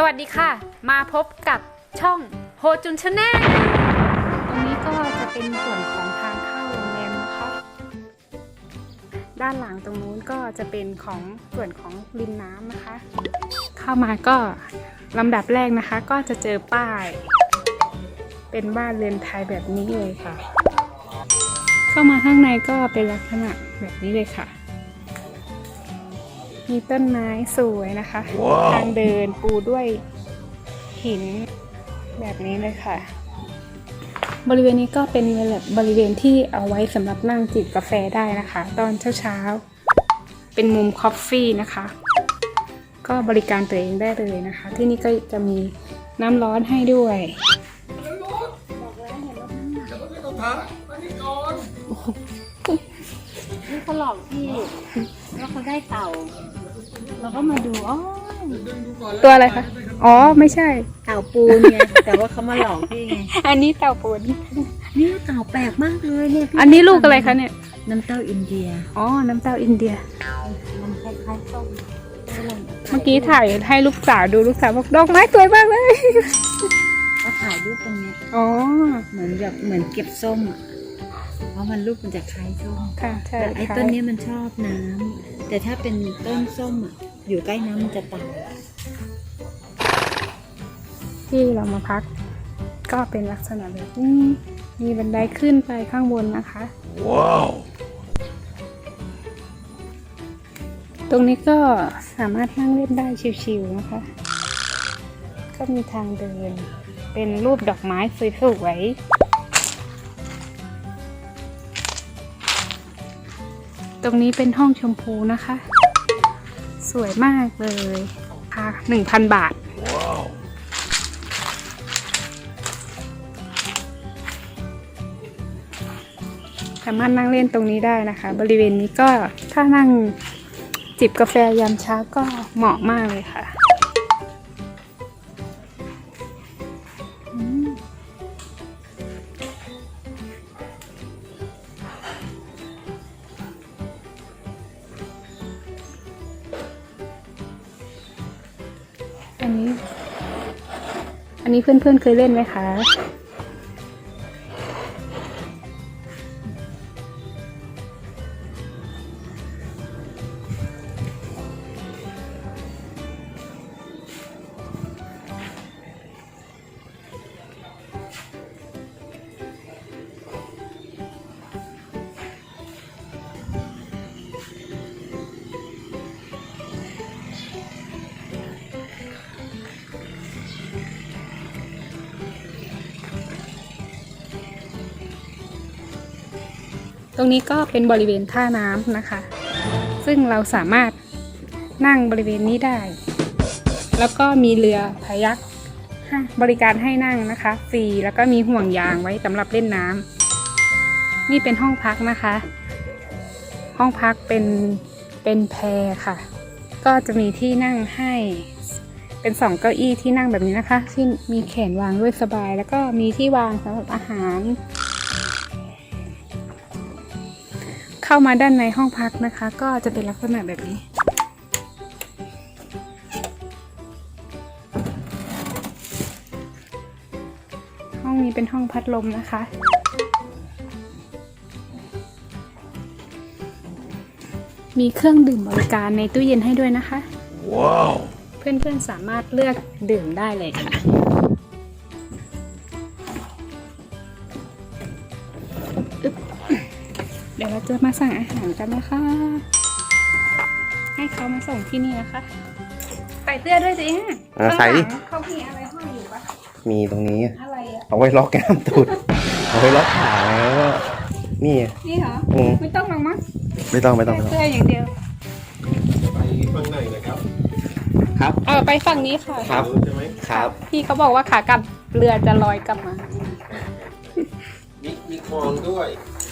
สวัสดีค่ะ มาพบกับช่องโฮจุนชาแนลตรงนี้ก็จะเป็นส่วนของทางเข้าโรงแรมนะคะด้านหลังตรงนู้นก็จะเป็นของส่วนของริมน้ำนะคะ เข้ามาก็ลำดับแรกนะคะ ก็จะเจอป้าย เป็นบ้านเรือนไทยแบบนี้เลยค่ะ เข้ามาข้างในก็เป็นลักษณะแบบนี้เลยค่ะ มีต้นไม้สวยนะคะทางเดินปูด้วยหินแบบนี้เลยค่ะ บริเวณนี้ก็เป็นแบบบริเวณที่เอาไว้สำหรับนั่งจิบกาแฟได้นะคะ ตอนเช้าๆ เป็นมุมคอฟฟี่นะคะ ก็บริการตัวเองได้เลยนะคะ ที่นี่ก็จะมีน้ำร้อนให้ด้วยนี่เขาหลอกพี่แล้วเขาได้เต่า เราก็มาดูอ๋อตัวอะไรคะ อ๋อไม่ใช่ เต่าปูนไงแต่ว่าเขามาหลอกพี่ไงอันนี้เต่าปูน นี่เต่าแปลกมากเลยเนี่ยพี่อันนี้ลูกอะไรคะเนี่ย น้ำเต้าอินเดีย อ๋อ น้ำเต้าอินเดีย มันคล้ายๆส้มเมื่อกี้ถ่ายให้ลูกสาวดูลูกสาวบอกดอกไม้สวยมากเลย ก็ถ่ายรูปตรงเนี้ยอ๋อ เหมือนแบบเหมือนเก็บส้มอะ เพราะมันรูปมันจะคล้ายส้มค่ะใช่แต่ไอ้ค่ะต้นนี้มันชอบน้ำแต่ถ้าเป็นต้นส้มอะอยู่ใกล้น้ำมันจะตายที่เรามาพัก ก็เป็นลักษณะแบบนี้มีบันไดขึ้นไปข้างบนนะคะ Wow. ตรงนี้ก็สามารถนั่งเล่นได้ชิวๆนะคะ ก็มีทางเดิน เป็นรูปดอกไม้สวยๆ ตรงนี้เป็นห้องชมพูนะคะ สวยมากเลยค่ะหนึ่งพันบาท Wow. สามารถนั่งเล่นตรงนี้ได้นะคะ บริเวณนี้ก็ถ้านั่งจิบกาแฟยามเช้าก็เหมาะมากเลยค่ะ อันนี้เพื่อนๆเคยเล่นไหมคะ ตรงนี้ก็เป็นบริเวณท่าน้ำนะคะ ซึ่งเราสามารถนั่งบริเวณนี้ได้ แล้วก็มีเรือพายักให้บริการให้นั่งนะคะฟรีแล้วก็มีห่วงยางไว้สำหรับเล่นน้ำนี่เป็นห้องพักนะคะ ห้องพักเป็นเป็นแพรค่ะ ก็จะมีที่นั่งให้เป็นสองเก้าอี้ที่นั่งแบบนี้นะคะ ที่มีแขนวางด้วยสบาย แล้วก็มีที่วางสำหรับอาหาร เข้ามาด้านในห้องพักนะคะ ก็จะเป็นลักษณะแบบนี้ ห้องนี้เป็นห้องพัดลมนะคะ มีเครื่องดื่มบริการในตู้เย็นให้ด้วยนะคะ Wow. เพื่อนๆสามารถเลือกดื่มได้เลยค่ะ จะมาสั่งอาหารกันนะคะ ให้เขามาส่งที่นี่นะคะ ใส่เสื้อด้วยสิฮะอ่าใส่ดิ ข้างหลังเขามีอะไรห้อยอยู่ปะมีตรงนี้ อะไรอะ เอาไว้ล็อกแก้มตูด เอาไว้ล็อกขาแล้วก็นี่นี่เหรอ อืมไม่ต้องหรอกมั้งไม่ต้องไม่ต้องแค่ไม่ต้อง เสื้ออย่างเดียวไปข้างในนะครับครับ เออไปฝั่งนี้ค่ะ ครับใช่ไหมครับ พี่เขาบอกว่าขากลับเรือจะลอยกลับมา มีมีคลองด้วย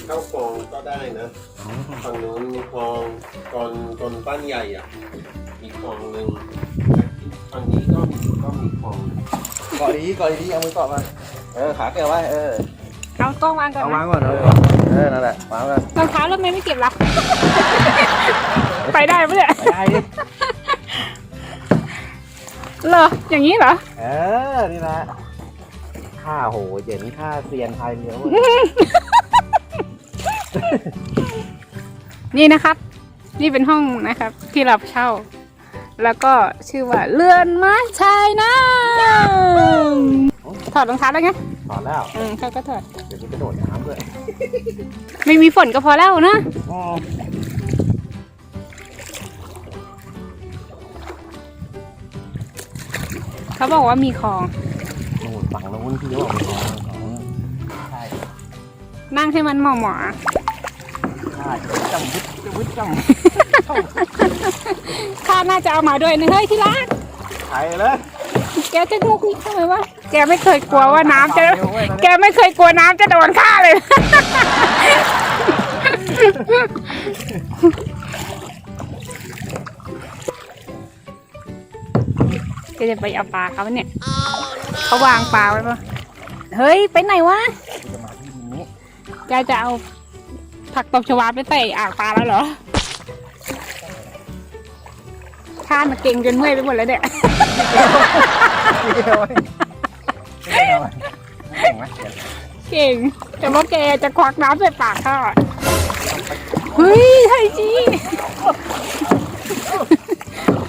เข้าคลองก็ได้นะฝั่งนู้นมีคลองก่อนก่อนบ้านใหญ่อะ มีคลองหนึ่งฝั่งนี้ก็มีก็มีคลองเกาะดีเกาะดีเอามือเกาะมาเออขาแกวไว้เออเอากล้องวางก่อนเอานะวางก่อนเออเออนั่นแหละวางก่อนรองเท้าแล้วทำไมไม่เก็บล่ะไปได้ปะเนี่ยไปได้ดิเหรออย่างนี้เหรอ เออนี่นะข้าโหเย็นข้าเซียนพายเรือเว้ย นี่นะครับ นี่เป็นห้องนะครับ ที่เราเช่า แล้วก็ชื่อว่าเรือนไม้ชายน้ำถอดรองเท้าแล้วไงถอนแล้ว อืมเขาก็ถอด เดี๋ยวนี้กระโดดน้ำด้วยไม่มีฝนก็พอแล้วนะ อ๋อเขาบอกว่ามีคลองนู่นฝั่งนู้นที่เขาบอกเป็นของของใช่นั่งให้มันเหมาะหมอใช่ จำวิทย์วิทย์จข้าน่าจะเอามาด้วยนะเฮ้ยที่รักไทยเลย แกจะงุกงิกทำไมวะแกไม่เคยกลัวว่าน้ำจะ แกไม่เคยกลัวน้ำจะโดนข้าเลย แกจะไปเอาปลาเขาเนี่ย เขาวางปลาไว้ปะเฮ้ย ไปไหนวะ จะมาที่นี้ แกจะเอา ผักตบชวาไปใส่อ่างปลาแล้วเหรอข้ามาเก่งจนเมื่อยไปหมดแล้วเนี่ยเดียวเว้ยไม่เอาไม่เก่งไหมเดี๋ยวเก่ง แต่ว่าแกจะควักน้ำใส่ปากข้าเฮ้ยไทจี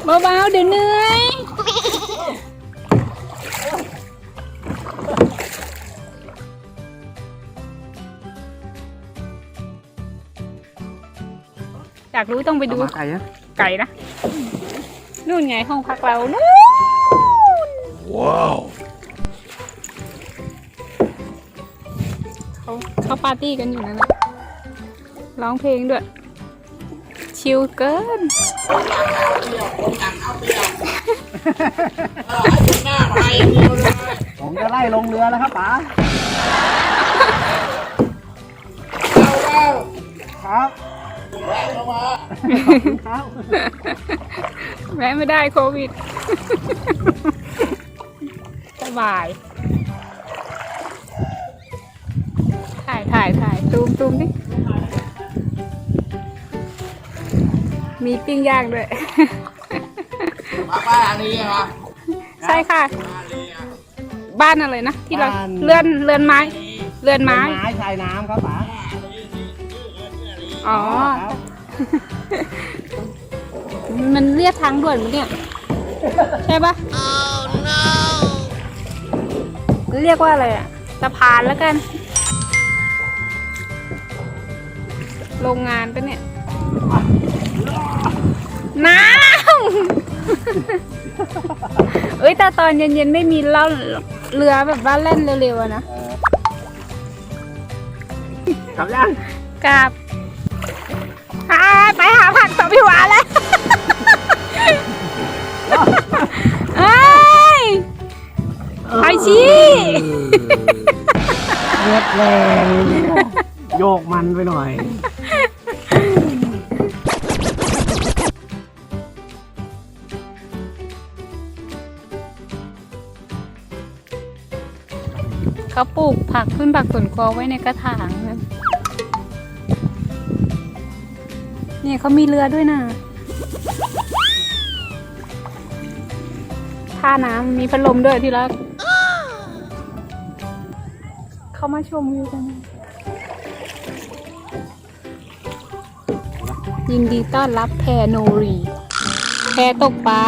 เบาๆเดี๋ยวเหนื่อย อยากรู้ต้องไปดูเอามาไกลนะไก่นะนู่นไงห้องพักเรานู่นว้าวเขาเขาปาร์ตี้กันอยู่นั่นแหละร้องเพลงด้วย ชิลเกินผมจะไล่ลงเรือแล้วครับป๋า ครับแม้ไม่ได้โควิด สบาย ถ่ายถ่ายถ่ายตูมตูมดิ มีปิ้งย่างด้วยบ้านนี้เหรอใช่ค่ะบ้านอะไรนะ ที่เราเลื่อนเลื่อนไม้ เลื่อนไม้ ไม้ชายน้ำครับป๋าอ๋อ ครับ มันเรียกทางด่วนมั้ยเนี่ย ใช่ปะเรียกว่าอะไรอะสะพานแล้วกัน โรงงานปะเนี่ย น้ำ เอ้ยแต่ตอนเย็นๆไม่มีเล่าเรือแบบว่าเล่นเร็วๆอะนะเออครับยังกลับ พี่หวานแล้วเอ้ยไทชีเลือดแรงโยกมันไปหน่อย เขาปลูกผักขึ้นผักสวนครัวไว้ในกระถางนะ นี่เขามีเรือด้วยนะท่าน้ำมีพัดลมด้วยที่รัก เขามาชมวิวกัน ยินดีต้อนรับแพโนรี แพตกปลา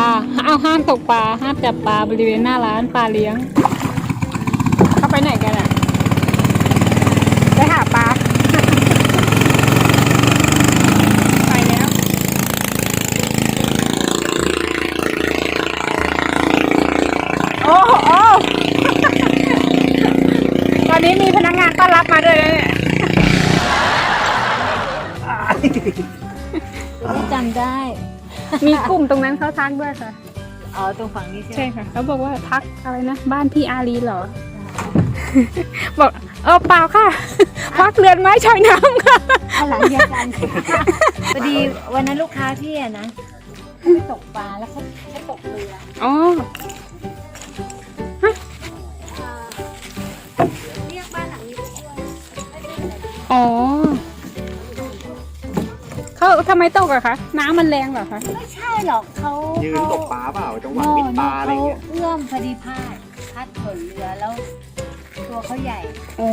เอาห้ามตกปลา ห้ามจับปลาบริเวณหน้าร้านปลาเลี้ยง เข้าไปไหนกันอะ ไปหาปลา ไปแล้ว โอ้โห ตอนนี้มีพนักงานต้อนรับมาด้วยนะเนี่ย จำได้ มีกลุ่มตรงนั้นเขาทักด้วยค่ะ อ๋อ ตรงฝั่งนี้ใช่ไหมใช่ค่ะเขาบอกว่าทักอะไรนะ บ้านพี่อารีเหรอ บอกเออเปล่าค่ะ พักเรือนไม้ชายน้ำค่ะ อะหลังเดียวกันพอดีวันนั้นลูกค้าพี่อะนะเขาไปตกปลาแล้วเขาเขาตกเรือ อ๋อ ทำไมตกอะคะ น้ำมันแรงเหรอคะ ไม่ใช่หรอกเขายืนเขาตกปลาเปล่าจังหวะโน่ปิดปลาอะไรเขาเงี้ยเอื้อมพอดีพลาดพลาดผลเรือแล้ว ตัวเขาใหญ่โอ้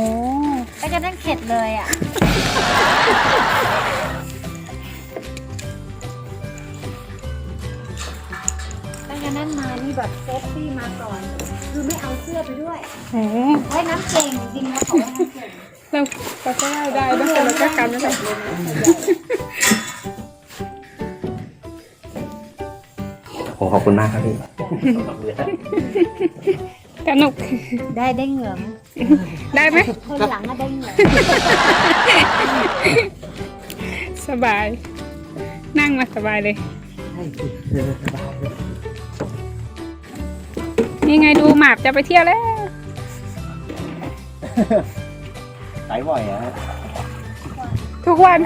แล้วก็นั่งเข็ดเลยอะตั้งแต่นั้นมานี่แบบเซฟตี้มาก่อน คือไม่เอาเสื้อไปด้วยโหว่ายน้ำเก่งจริงๆนะเขาว่ายน้ำเก่ง เราเราก็ได้ได้แล้วแต่เราก็กันไม่ได้ โอ้ขอบคุณมากครับพี่สนุกได้ได้เหงื่อไหมได้ไหมคนหลังอะได้เหงื่อสบาย นั่งมาสบายเลย นี่ไงดูหมาบจะไปเที่ยวแล้วไหลบ่อยอะทุกวัน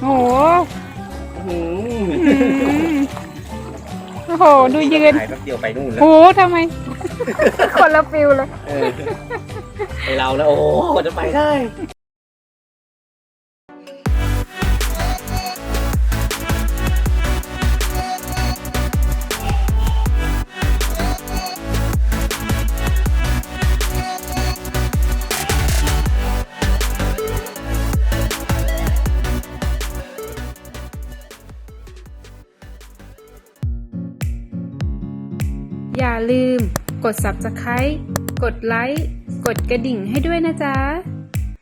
โอ้โหอืมอืม โอ้โห ดูยืนถ่ายแป๊บเดียวไปนู่นแล้วโอ้โหทำไม คนละฟิลเลย เออไปเราแล้วโอ้โหกว่าจะไปได้ กด subscribe กดไลค์ กดกระดิ่งให้ด้วยนะจ๊ะ